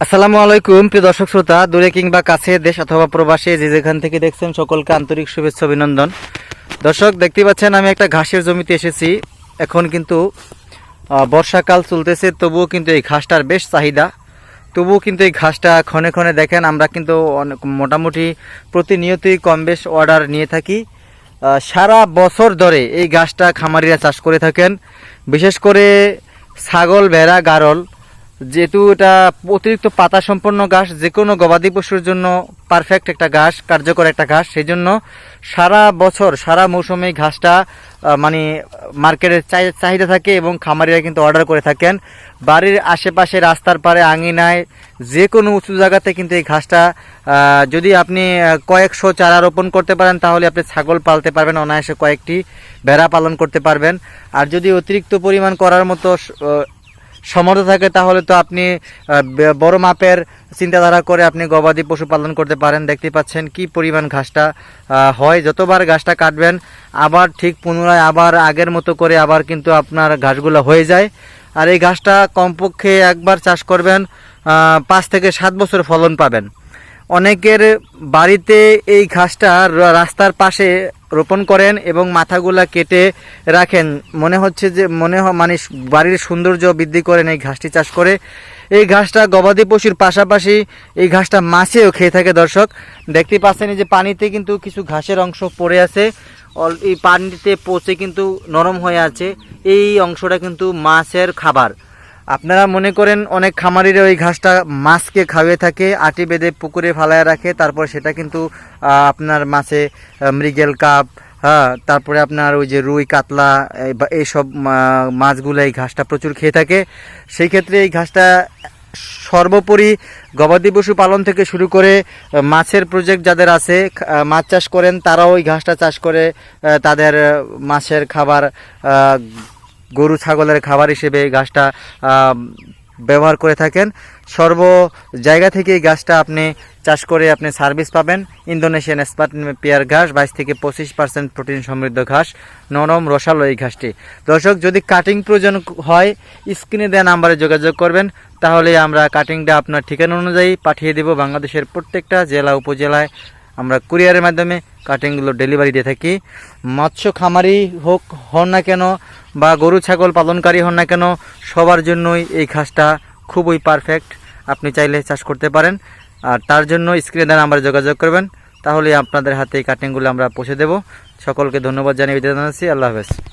আসসালামু আলাইকুম, প্রিয় দর্শক শ্রোতা, দূরে কিংবা কাছে দেশ অথবা প্রবাসে যে যেখান থেকে দেখছেন সকলকে আন্তরিক শুভেচ্ছা, অভিনন্দন। দর্শক দেখতে পাচ্ছেন, আমি একটা ঘাসের জমিতে এসেছি। এখন কিন্তু বর্ষাকাল চলতেছে, তবুও কিন্তু এই ঘাসটার বেশ চাহিদা। তবুও কিন্তু এই ঘাসটা ক্ষণে ক্ষণে দেখেন, আমরা কিন্তু অনেক, মোটামুটি প্রতিনিয়তই কম বেশ অর্ডার নিয়ে থাকি। সারা বছর ধরে এই ঘাসটা খামারিরা চাষ করে থাকেন। বিশেষ করে ছাগল, ভেড়া, গারল যেহেতু এটা অতিরিক্ত পাতা সম্পন্ন ঘাস যে কোনো গবাদি পশুর জন্য পারফেক্ট একটা ঘাস, কার্যকর একটা ঘাস। সেই জন্য সারা বছর, সারা মৌসুমে ঘাসটা মানে মার্কেটের চাহিদা থাকে এবং খামারিরা কিন্তু অর্ডার করে থাকেন। বাড়ির আশেপাশে, রাস্তার পারে আঙিনায় যে কোনো উঁচু জায়গাতে কিন্তু এই ঘাসটা যদি আপনি কয়েকশো চারা রোপণ করতে পারেন, তাহলে আপনি ছাগল পালতে পারবেন, অনায়াসে কয়েকটি ভেড়া পালন করতে পারবেন। আর যদি অতিরিক্ত পরিমাণ করার মতো সমর্থ থাকে, তাহলে তো আপনি বড় মাপের চিন্তাধারা করে আপনি গবাদি পশু পালন করতে পারেন। দেখতে পাচ্ছেন কি পরিমাণ ঘাসটা হয়। যতবার ঘাসটা কাটবেন, আবার ঠিক পুনরায় আবার আগের মতো করে আবার কিন্তু আপনার ঘাসগুলো হয়ে যায়। আর এই ঘাসটা কমপক্ষে একবার চাষ করবেন পাঁচ থেকে সাত বছর ফলন পাবেন। অনেকের বাড়িতে এই ঘাসটা রাস্তার পাশে রোপণ করেন এবং মাথাগুলা কেটে রাখেন। মনে হচ্ছে যে, মনে হয় মানে বাড়ির সৌন্দর্য বৃদ্ধি করেন এই ঘাসটি চাষ করে। এই ঘাসটা গবাদি পশুর পাশাপাশি এই ঘাসটা মাছেও খেয়ে থাকে দর্শক। দেখতে পাচ্ছেন যে পানিতে কিন্তু কিছু ঘাসের অংশ পড়ে আছে। এই পানিতে পচে কিন্তু নরম হয়ে আছে। এই অংশটা কিন্তু মাছের খাবার। আপনারা মনে করেন অনেক খামারিরা ওই ঘাসটা মাছকে খাওয়িয়ে থাকে, আটি বেঁধে পুকুরে ফালায় রাখে, তারপর সেটা কিন্তু আপনার মাছে মৃগেল কাপ হ্যাঁ তারপরে আপনার ওই যে রুই, কাতলা এইসব মাছগুলো এই ঘাসটা প্রচুর খেয়ে থাকে। সেই ক্ষেত্রে এই ঘাসটা সর্বোপরি গবাদি পশু পালন থেকে শুরু করে মাছের প্রজেক্ট যাদের আছে মাছ চাষ করেন, তারাও ওই ঘাসটা চাষ করে তাদের মাছের খাবার গরু, ছাগলের খাবার হিসেবে ঘাসটা ব্যবহার করে থাকেন। সর্ব জায়গা থেকে এই গাছটা আপনি চাষ করে আপনি সার্ভিস পাবেন। ইন্দোনেশিয়ান স্পাট পেয়ার ঘাস, বাইশ থেকে পঁচিশ পার্সেন্ট প্রোটিন সমৃদ্ধ ঘাস, নরম, রসালো এই ঘাসটি। দর্শক, যদি কাটিং প্রয়োজন হয়, স্ক্রিনে দেওয়া নাম্বারে যোগাযোগ করবেন। তাহলে আমরা কাটিংটা আপনার ঠিকানা অনুযায়ী পাঠিয়ে দেব। বাংলাদেশের প্রত্যেকটা জেলা, উপজেলায় আমরা কুরিয়ারের মাধ্যমে কাটিংগুলো ডেলিভারি দিয়ে থাকি। মৎস্য খামারি হোক, হন না কেন, বা গরু, ছাগল পালনকারী হন না কেন, সবার জন্যই এই ঘাসটা খুবই পারফেক্ট আপনি চাইলে চাষ করতে পারেন। আর তার জন্য স্ক্রিনে দ্বারা আমরা যোগাযোগ করবেন। তাহলে আপনাদের হাতে এই কাটিংগুলো আমরা পৌঁছে দেব। সকলকে ধন্যবাদ জানিয়ে জানাচ্ছি। আল্লাহ হাফেজ।